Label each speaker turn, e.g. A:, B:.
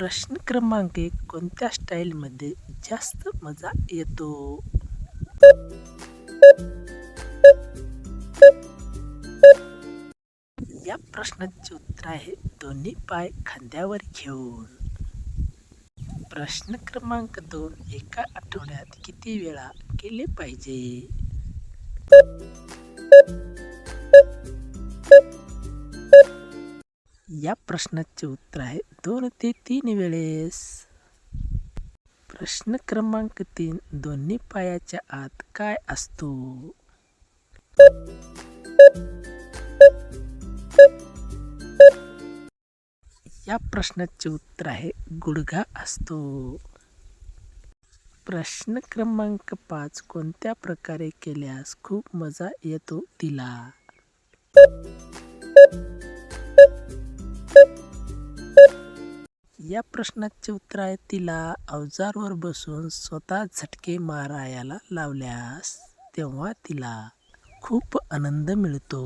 A: प्रश्न क्रमांक एक कोणत्या स्टाईलमध्ये जास्त मजा येतो? या प्रश्नाचे उत्तर आहे दोन्ही पाय खांद्यावर घेऊन. प्रश्न क्रमांक दोन एका आठवड्यात किती वेळा केले पाहिजे? या प्रश्नाचे उत्तर आहे दोन ते तीन वेळेस. प्रश्न क्रमांक तीन दोन्ही पायाच्या आत काय असतो? या प्रश्नाचे उत्तर आहे गुडघा असतो. प्रश्न क्रमांक पाच कोणत्या प्रकारे केल्यास खूप मजा येतो तिला? या प्रश्नाचे उत्तर आहे तिला अवजारवर बसून स्वतः झटके मारायला लावल्यास तेव्हा तिला खूप आनंद मिळतो.